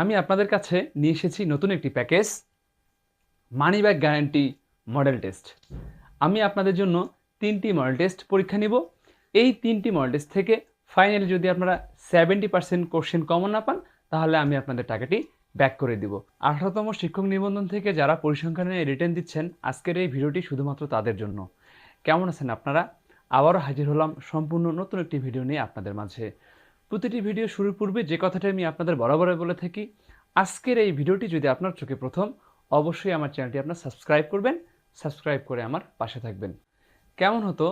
আমি আপনাদের কাছে নিয়ে এসেছি নতুন একটি package money back guarantee model test আমি আপনাদের জন্য তিনটি মডেল টেস্ট পরীক্ষা নিব। এই তিনটি মডেল টেস্ট থেকে ফাইনালি যদি আপনারা সেভেন্টি পার্সেন্ট কোশ্চেন কমন না পান, তাহলে আমি আপনাদের টাকাটি ব্যাক করে দিব। আঠারোতম শিক্ষক নিবন্ধন থেকে যারা পরিসংখ্যানে রিটার্ন দিচ্ছেন, আজকের এই ভিডিওটি শুধুমাত্র তাদের জন্য। কেমন আছেন আপনারা? আবারও হাজির হলাম সম্পূর্ণ নতুন একটি ভিডিও নিয়ে আপনাদের মাঝে। প্রতিটি ভিডিও শুরুর পূর্বে যে কথাটা আমি আপনাদের বরাবর বলে থাকি, আজকের এই ভিডিওটি যদি আপনার চোখে প্রথম, অবশ্যই আমার চ্যানেলটি আপনার সাবস্ক্রাইব করবেন, সাবস্ক্রাইব করে আমার পাশে থাকবেন। কেমন হতো?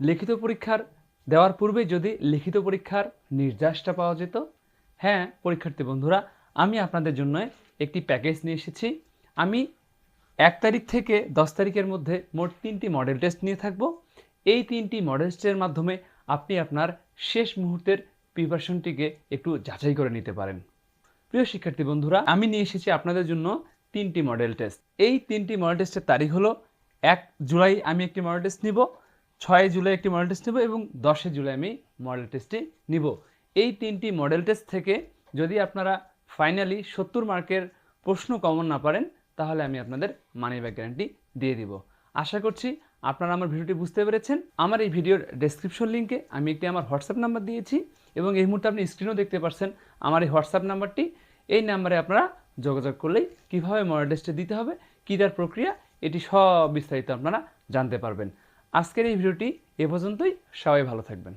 লিখিত পরীক্ষার দেওয়ার পূর্বে যদি লিখিত পরীক্ষার নির্যাসটা পাওয়া যেত হ্যাঁ পরীক্ষার্থী বন্ধুরা, আমি আপনাদের জন্য একটি প্যাকেজ নিয়ে এসেছি। আমি এক তারিখ থেকে দশ তারিখের মধ্যে মোট তিনটি মডেল টেস্ট নিয়ে থাকব। এই তিনটি মডেল টেস্টের মাধ্যমে আপনি আপনার শেষ মুহূর্তের প্রিপারেশনটিকে একটু যাচাই করে নিতে পারেন। প্রিয় শিক্ষার্থী বন্ধুরা, আমি নিয়ে এসেছি আপনাদের জন্য তিনটি মডেল টেস্ট এই তিনটি মডেল টেস্টের তারিখ হলো এক জুলাই আমি একটি মডেল টেস্ট নিব, ছয় জুলাই একটি মডেল টেস্ট নেব এবং দশে জুলাই আমি মডেল টেস্টটি নিব। এই তিনটি মডেল টেস্ট থেকে যদি আপনারা ফাইনালি সত্তর মার্কের প্রশ্ন কমন না পারেন, তাহলে আমি আপনাদের মানি ব্যাক গ্যারান্টি দিয়ে দিব। আশা করছি আপনারা আমার ভিডিওটি বুঝতে পেরেছেন। আমার এই ভিডিওর ডেসক্রিপশন লিঙ্কে আমি একটি আমার হোয়াটসঅ্যাপ নাম্বার দিয়েছি। এবং এই মুহূর্তে আপনি স্ক্রিনও দেখতে পাচ্ছেন আমার এই হোয়াটসঅ্যাপ নাম্বারটি। এই নাম্বারে আপনারা যোগাযোগ করলেই কীভাবে মডেল টেস্টে দিতে হবে, কী তার প্রক্রিয়া, এটি সব বিস্তারিত আপনারা জানতে পারবেন। আজকের এই ভিডিওটি এ পর্যন্তই। সবাই ভালো থাকবেন।